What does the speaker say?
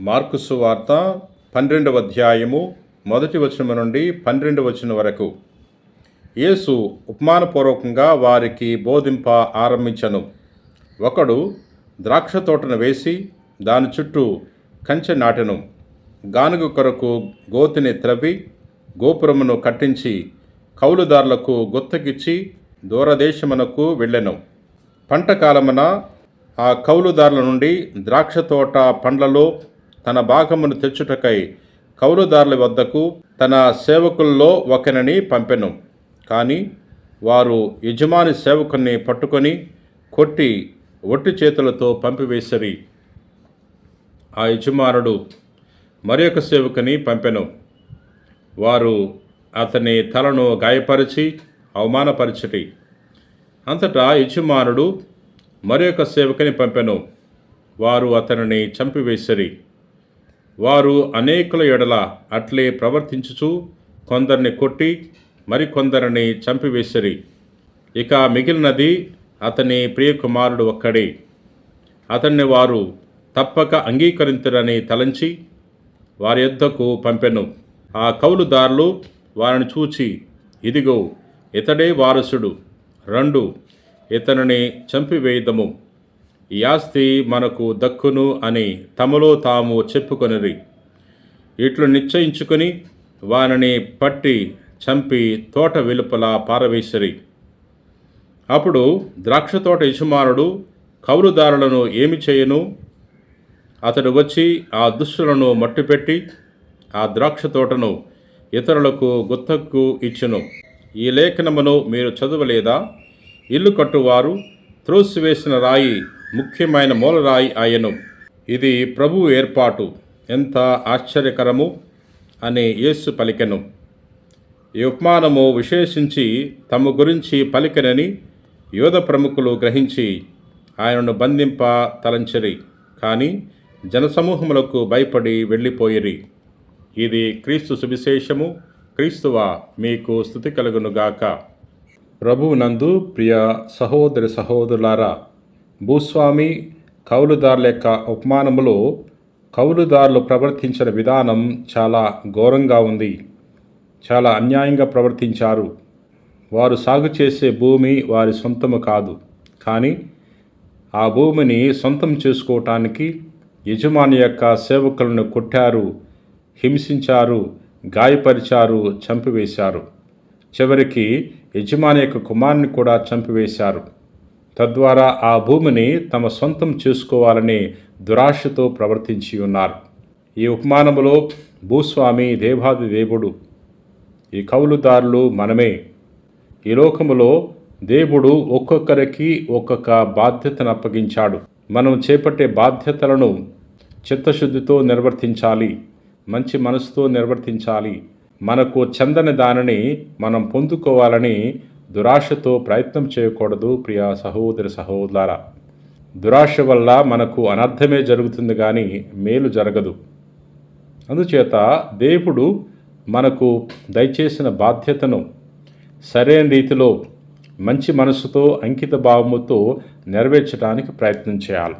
మార్కుసు వార్త పన్నెండవ అధ్యాయము మొదటి వచనము నుండి పన్నెండు వచనం వరకు. యేసు ఉపమానపూర్వకంగా వారికి బోధింప ఆరంభించను. ఒకడు ద్రాక్ష తోటను వేసి దాని చుట్టూ కంచె నాటెను. గానుగ కొరకు గోతిని త్రవ్వి గోపురమును కట్టించి కౌలుదారులకు గుత్తకిచ్చి దూరదేశమునకు వెళ్ళెను. పంట కాలమున ఆ కౌలుదారుల నుండి ద్రాక్ష తోట పండ్లలో తన భాగమును తెచ్చుటకై కౌలుదారుల వద్దకు తన సేవకుల్లో ఒకరిని పంపెను. కానీ వారు యజమాని సేవకుని పట్టుకొని కొట్టి ఒట్టి చేతులతో పంపివేసరి. ఆ యజమానుడు మరి ఒక సేవకుని పంపెను. వారు అతని తలను గాయపరిచి అవమానపరిచిరి. అంతటా యజమానుడు మరి ఒక సేవకుని పంపెను. వారు అతనిని చంపివేసిరి. వారు అనేకుల ఎడల అట్లే ప్రవర్తించుచు కొందరిని కొట్టి మరికొందరిని చంపివేసిరి. ఇక మిగిలినది అతని ప్రియకుమారుడు ఒక్కడే. అతన్ని వారు తప్పక అంగీకరించరని తలంచి వారి యొద్దకు పంపెను. ఆ కౌలుదారులు వారిని చూచి ఇదిగో ఇతడే వారసుడు. రెండు ఇతనిని చంపివేయదము. ఈ ఆస్తి మనకు దక్కును అని తమలో తాము చెప్పుకొనిరి. ఇట్లు నిశ్చయించుకొని వానిని పట్టి చంపి తోట వెలుపల పారవేసిరి. అప్పుడు ద్రాక్ష తోట యజమానుడు కౌలుదారులను ఏమి చేయను? అతడు వచ్చి ఆ దుస్తులను మట్టిపెట్టి ఆ ద్రాక్ష తోటను ఇతరులకు గుత్తకు ఇచ్చును. ఈ లేఖనమును మీరు చదవలేదా? ఇల్లు కట్టువారు త్రోసివేసిన రాయి ముఖ్యమైన మూలరాయి ఆయను. ఇది ప్రభు ఏర్పాటు. ఎంత ఆశ్చర్యకరము అని యేసు పలికెను. ఈ ఉపమానము విశేషించి తమ గురించి పలికెనని యోధ ప్రముఖులు గ్రహించి ఆయనను బంధింప తలంచరి కానీ జనసమూహములకు భయపడి వెళ్ళిపోయిరి. ఇది క్రీస్తు సువిశేషము. క్రీస్తువా మీకు స్థుతి కలుగునుగాక. ప్రభువునందు ప్రియ సహోదరి సహోదరులారా భూస్వామి కౌలుదారుల యొక్క ఉపమానములో కౌలుదారులు ప్రవర్తించిన విధానం చాలా ఘోరంగా ఉంది. చాలా అన్యాయంగా ప్రవర్తించారు. వారు సాగు చేసే భూమి వారి సొంతము కాదు. కానీ ఆ భూమిని సొంతం చేసుకోవటానికి యజమాని యొక్క సేవకులను కొట్టారు హింసించారు గాయపరిచారు చంపివేశారు. చివరికి యజమాని యొక్క కుమారుని కూడా చంపివేశారు. తద్వారా ఆ భూమిని తమ సొంతం చేసుకోవాలని దురాశతో ప్రవర్తించి ఉన్నారు. ఈ ఉపమానములో భూస్వామి దేవాది దేవుడు ఈ కౌలుదారులు మనమే. ఈ లోకములో దేవుడు ఒక్కొక్కరికి ఒక్కొక్క బాధ్యతను అప్పగించాడు. మనం చేపట్టే బాధ్యతలను చిత్తశుద్ధితో నిర్వర్తించాలి మంచి మనసుతో నిర్వర్తించాలి. మనకు చందని దానిని మనం పొందుకోవాలని దురాశతో ప్రయత్నం చేయకూడదు ప్రియ సహోదరి సహోదర దురాశ వల్ల మనకు అనర్థమే జరుగుతుంది కానీ మేలు జరగదు. అందుచేత దేవుడు మనకు దయచేసిన బాధ్యతను సరైన రీతిలో మంచి మనసుతో అంకిత భావముతో నెరవేర్చడానికి ప్రయత్నం చేయాలి.